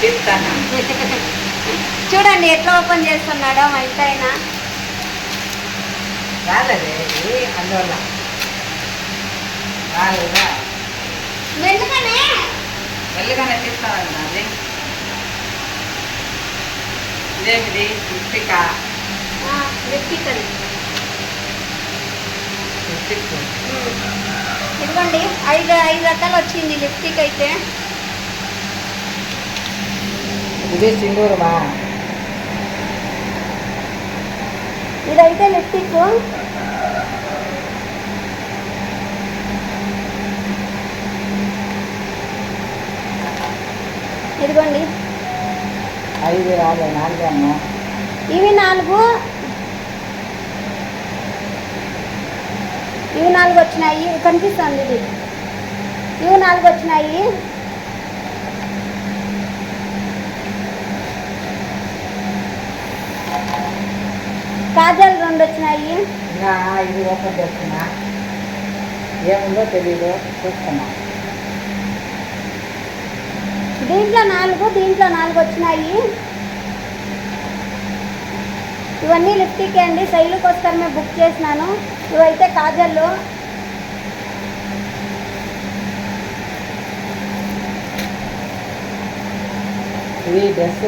తీస్తాను చూడండి ఎట్లా ఓపెన్ చేస్తున్నాడో మా ఇంటి ఆయన రాలేదే అందువల్ల. రాలేదా? ఎందుకనే మెల్లగానే తీస్తాను అది ఇదేమిది లిప్టిక్ లిప్టిక్ ఇదిగోండి ఐదు ఐదు రకాలు వచ్చింది లిప్స్టిక్ అయితే. ఇది సింధూరమా ఇదైతే లిప్స్టిక్. ఇదిగోండి. ఐదు రాలే నాలుగే అమ్మా. ఇవి నాలుగు. ఇవి నాలుగు వచ్చినాయి. కనిపిస్తుంది ఇది. ఇవి నాలుగు వచ్చినాయి. కాజల్ రెండు వచ్చినాయి ఇది ఓపెన్ చేస్తున్నా ఏముందో తెలీదు చూస్తున్నా. దీంట్లో నాలుగు దీంట్లో నాలుగు వచ్చినాయి ఇవన్నీ లిప్స్టిక్ అండి శైలు కోసమే బుక్ చేసినాను. ఇవైతే కాజల్లు. ఇది డ్రెస్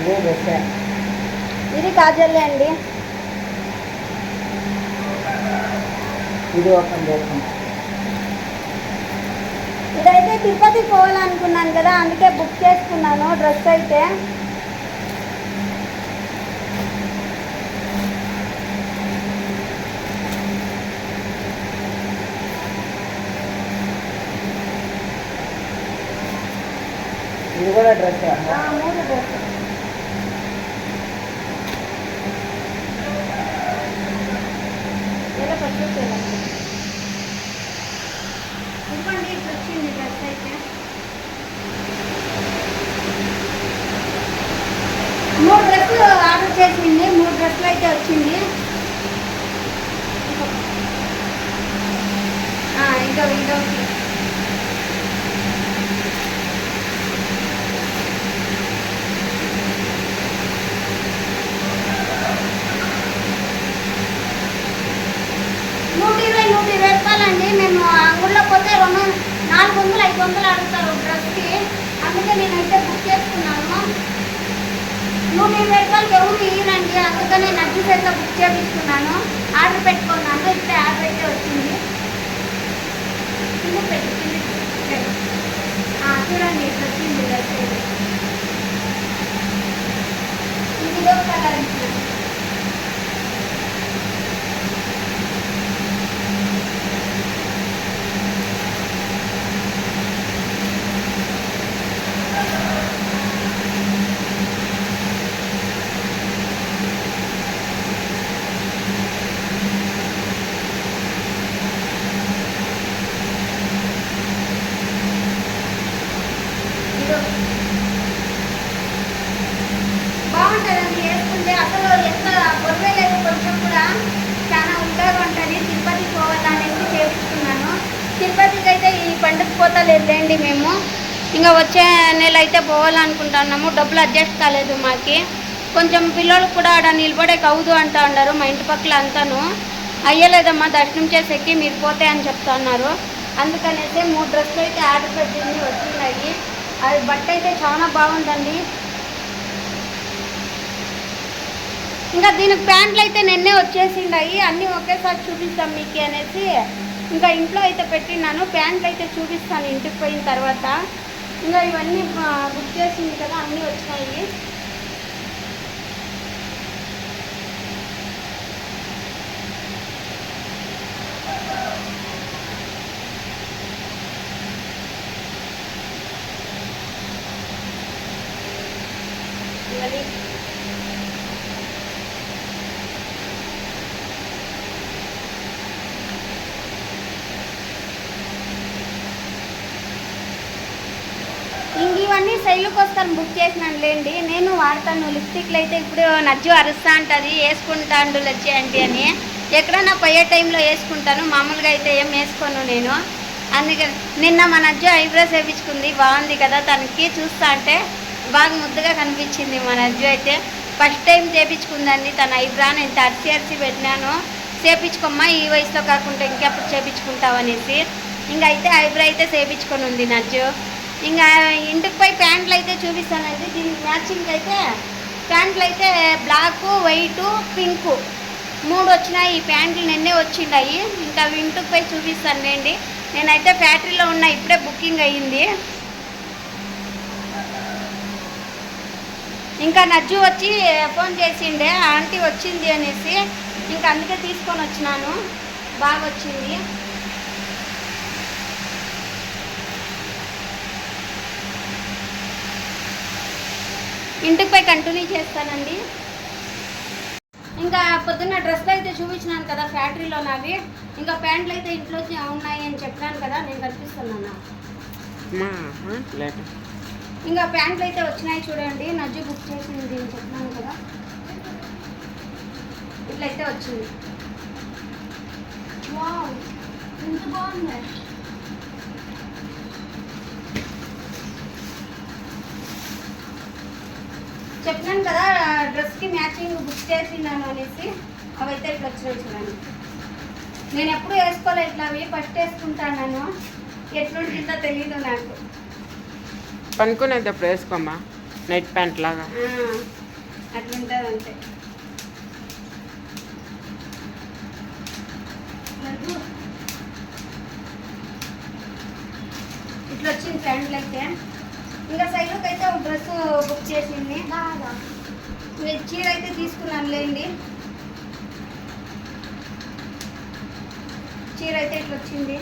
ఇదే డ్రెస్ ఇది కాజల్లే అండి. ఇది ఓపెన్ చేస్తున్నా ఇదైతే తిరుపతి పోవాలనుకున్నాను కదా అందుకే బుక్ చేసుకున్నాను డ్రెస్ అయితే. ఇది కూడా డ్రెస్ ఎలా పట్టుకోలేదు ఇదిగోండి ఇట్లా వచ్చింది డ్రెస్ అయితే మూడు డ్రెస్సులు ఆర్డర్ చేసింది మూడు డ్రెస్సులు అయితే వచ్చింది ఆ, ఇంకా ఇంకా నూట ఇరవై నూట ఇరవై రూపాయలండి. మేము అంగుల్లో పోతే రెండు నాలుగు వందలు ఐదు వందలు అడుగుతారు డ్రెస్కి. అందుకే నేనైతే బుక్ చేసుకున్నాను. నూట ఇరవై రూపాయలకి ఎవరు ఇయ్యరండి? అందుకని నచ్చి సెట్లో బుక్ చేయించుకున్నాను ఆర్డర్ పెట్టుకున్నాను. ఇప్పుడే ఆర్డర్ అయితే వచ్చింది. కింద పెట్టింది కింద పెట్టు. చూడండి వచ్చింది కలర్ ఇచ్చాను ఇదో. బాగుంటుందండి వేసుకుంటే అసలు ఎంత బొర్రే లేదు కొంచెం కూడా చాలా ఉంటాగా ఉంటుంది తిరుపతి పోవాలనేసి చేపించుకున్నాను తిరుపతికి అయితే ఈ పండుగ మేము. ఇంకా వచ్చే నెల అయితే పోవాలనుకుంటున్నాము. డబ్బులు అడ్జస్ట్ కాలేదు మాకి. కొంచెం పిల్లలు కూడా ఆడ నిలబడే కవుదు అంటూ ఉన్నారు మా ఇంటి పక్కల అంతాను. అయ్యలేదమ్మా దర్శనం చేసేకి మీరు పోతే అని చెప్తా ఉన్నారు. అందుకనేసి మూడు డ్రెస్సులు అయితే ఆర్డర్ పెట్టింది వచ్చినాయి అది బట్ట అయితే చాలా బాగుందండి. ఇంకా దీనికి ప్యాంట్లు అయితే నిన్నే వచ్చేసిండాయి. అన్నీ ఒకేసారి చూపిస్తాం మీకు అనేసి. ఇంకా ఇంట్లో అయితే పెట్టినాను. ప్యాంట్లు అయితే చూపిస్తాను ఇంటికి పోయిన తర్వాత. ఇంకా ఇవన్నీ బుక్ చేసింది కదా అన్నీ వచ్చాయి ఇవన్నీ ఇంక ఇవన్నీ కోసం బుక్ చేసినాను లేండి. నేను వాడతాను లిప్స్టిక్లు అయితే ఇప్పుడు నజ్జు అరుస్తా అంటది వేసుకుంటాండు లచ్చి అంటే అని. ఎక్కడన్నా పోయే టైంలో వేసుకుంటాను మామూలుగా అయితే ఏం వేసుకోను నేను. అందుకని నిన్న మన అజ్జు ఐబ్రోస్ వేయించుకుంది బాగుంది కదా తనకి చూస్తా అంటే బాగా ముద్దుగా కనిపించింది మన అజ్జు అయితే. ఫస్ట్ టైం చేపించుకుందండి తన ఐబ్రా నేను అరిసి అరిసి పెట్టినాను. చేపించుకోమ్మా ఈ వయసులో కాకుండా ఇంకెప్పుడు చేపించుకుంటావు అనేసి. ఇంకైతే అయితే ఐబ్రో అయితే చేపించుకొని ఉంది నజ్జు. ఇంకా ఇంటికి పోయి ప్యాంట్లు అయితే చూపిస్తానండి. దీనికి మ్యాచింగ్ అయితే ప్యాంట్లు అయితే బ్లాక్ వైటు పింకు మూడు వచ్చినాయి. ఈ ప్యాంట్లు నిన్నే వచ్చిండాయి. ఇంకా అవి ఇంటికి పోయి చూపిస్తాను లేండి. నేనైతే ఫ్యాక్టరీలో ఉన్నా ఇప్పుడే బుకింగ్ అయ్యింది. ఇంకా నజ్జు వచ్చి ఫోన్ చేసిండే ఆంటీ వచ్చింది అనేసి. ఇంకా అందుకే తీసుకొని వచ్చినాను. బాగా వచ్చింది ఇంటికి పోయి కంటిన్యూ చేస్తానండి. ఇంకా పొద్దున్న డ్రెస్లు అయితే చూపించినాను కదా ఫ్యాక్టరీలో నావి. ఇంకా ప్యాంట్లు అయితే ఇంట్లో ఉన్నాయి అని చెప్పాను కదా నేను కనిపిస్తున్నాను. అమ్మా లేట్ ఇంకా ప్యాంట్లు అయితే వచ్చినాయి చూడండి నజ్జు బుక్ చేసింది అని చెప్పినాను కదా. ఇట్లయితే వచ్చింది. వావ్ ఎంత బాగుంది. చెప్పినాను కదా డ్రెస్కి మ్యాచింగ్ బుక్ చేసినాను అనేసి అవైతే ఇట్లా వచ్చినాయి చూడండి. నేను ఎప్పుడు వేసుకోలే ఇట్లా అవి ఫస్ట్ వేసుకుంటాను ఎట్లుంటుందో తెలియదు నాకు. పనుకునేటప్పుడు వేసుకోమ్మా? నైట్ ప్యాంట్ లాగా. అట్లుంటుంది అంతే. ఇట్లా వచ్చింది ప్యాంట్లు అయితే ఇంకా సైడ్కి అయితే ఒక డ్రెస్ బుక్ చేసింది. ఇంకా చీర అయితే తీసుకున్నాను లేండి. చీర అయితే ఇట్లా వచ్చింది.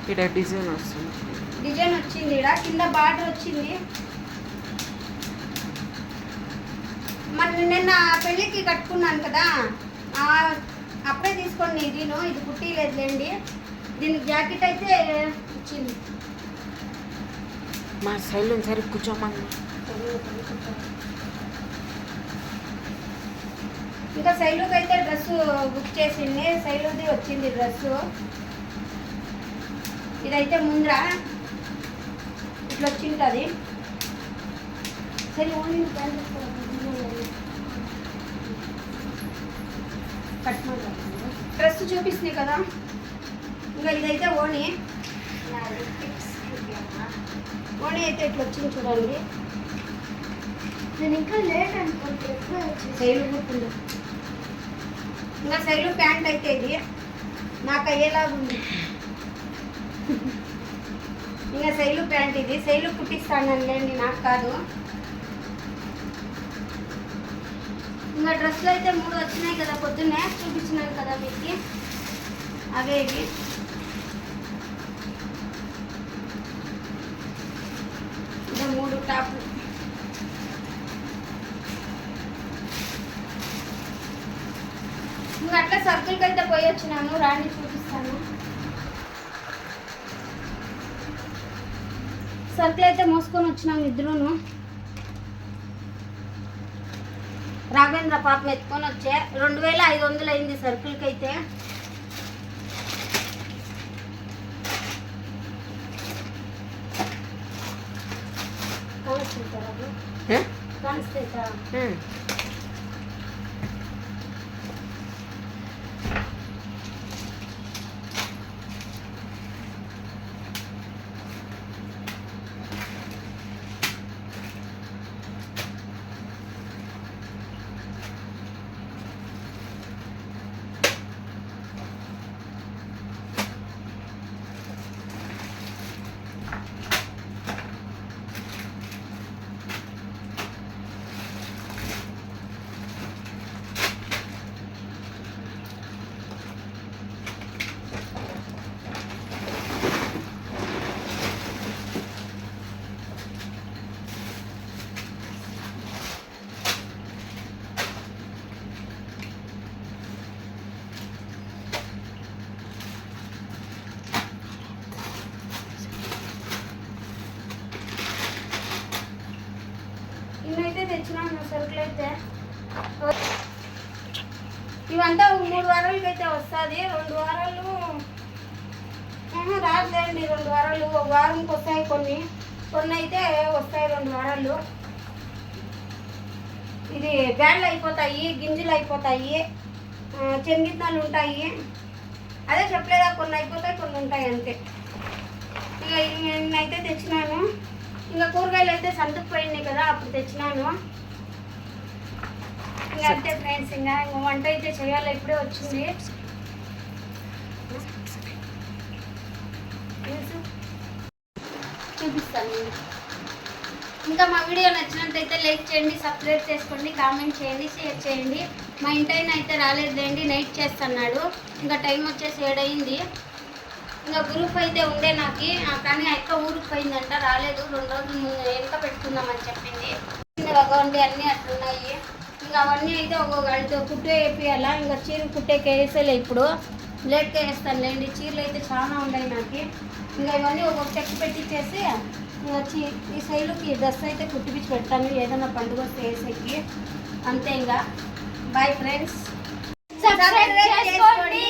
ఇక్కడ డిజైన్ వస్తుంది. డిజైన్ వచ్చింది ఇక్కడ. కింద బార్డర్ వచ్చింది. మరి నిన్న పెళ్ళికి కట్టుకున్నాను కదా. ఆ, అప్పుడే తీసుకోండి ఇది ఇది కుట్టిలేదులేండి దీనికి జాకెట్ అయితే వచ్చింది. మా శైలం సరే కూర్చోమన్నా ఇంకా శైలుకి అయితే డ్రెస్ బుక్ చేసింది శైలుది వచ్చింది డ్రెస్ ఇదైతే ముందర ఇట్లా వచ్చింటుంది సరే ఓన్లీ డ్రెస్ చూపిస్తుంది కదా ఇంకా ఇదైతే ఓణి ఓణి అయితే ఇట్లా వచ్చింది చూడండి. నేను ఇంకా లేట్ అనుకుంటే శైలు గుర్తుంది ఇంకా శైలు ప్యాంట్ అయితే ఇది. నాకు అయ్యేలాగా ఉంది. ఇంకా శైలు ప్యాంట్ ఇది. శైలు కుట్టిస్తాను లేండి నాకు కాదు. ఇంకా డ్రెస్సులు అయితే మూడు వచ్చినాయి కదా పొద్దున్నే చూపించినాను కదా మీకు. అవే ఇవి రెండు మూడు టాప్లు. ఇంకా అట్లా సర్కిల్కి అయితే పోయి వచ్చినాను రాణి చూపిస్తాను. సర్కిల్ అయితే మోసుకొని వచ్చినాము ఇద్దరును. రాఘవేంద్ర పాపం ఎత్తుకొని వచ్చే. రెండు వేల ఐదు వందలు అయింది సర్కిల్కి అయితే. ఏ? కానిస్తుంటా సరుకులు అయితే. ఇవంతా ఒక మూడు వారాలకి అయితే వస్తుంది. రెండు వారాలు కాదులేండి రెండు వారాలు ఒక వారంకి వస్తాయి కొన్ని. కొన్ని అయితే వస్తాయి రెండు వారాలు. ఇది బ్యాండ్లు అయిపోతాయి గింజలు అయిపోతాయి చెంగిత్నాలు ఉంటాయి. అదే చెప్పలేదా? కొన్ని అయిపోతాయి కొన్ని ఉంటాయి అంతే. ఇక నేనైతే తెచ్చినాను. ఇంకా కూరగాయలు అయితే సంతకు పోయినాయి కదా అప్పుడు తెచ్చినాను. ఇంకా అంతే ఫ్రెండ్స్ ఇంకా వంట అయితే చేయాలి ఇప్పుడే వచ్చింది. చూపిస్తాను. ఇంకా మా వీడియో నచ్చినట్టయితే లైక్ చేయండి సబ్స్క్రైబ్ చేసుకోండి కామెంట్ చేయండి షేర్ చేయండి. మా ఇంటైన అయితే రాలేదండి నైట్ చేస్తున్నాడు. ఇంకా టైం వచ్చేసి ఏడైంది ఇంకా గ్రూప్ అయితే ఉండే నాకు కానీ అక్క ఊరికి పోయిందంట రాలేదు. రెండు రోజులు ముందు వెనుక పెట్టుకుందామని చెప్పింది. అకౌంట్ అన్నీ అట్లున్నాయి. ఇంకా అవన్నీ అయితే ఒక్కొక్క కుట్టు వేపియాలా? ఇంకా చీర కుట్టేకి వేసేలే ఇప్పుడు. లేట్గా వేస్తాను లేండి చీరలు అయితే చాలా ఉన్నాయి నాకు. ఇంకా ఇవన్నీ ఒక్కొక్క చెక్ పెట్టించేసి ఇంకా చీ ఈ సైడ్కి డ్రెస్ అయితే కుట్టిపించి పెడతాను. ఏదైనా పండుగ వస్తే వేసేకి అంతే ఇంకా. బాయ్ ఫ్రెండ్స్ సబ్స్క్రైబ్ చేసుకోండి.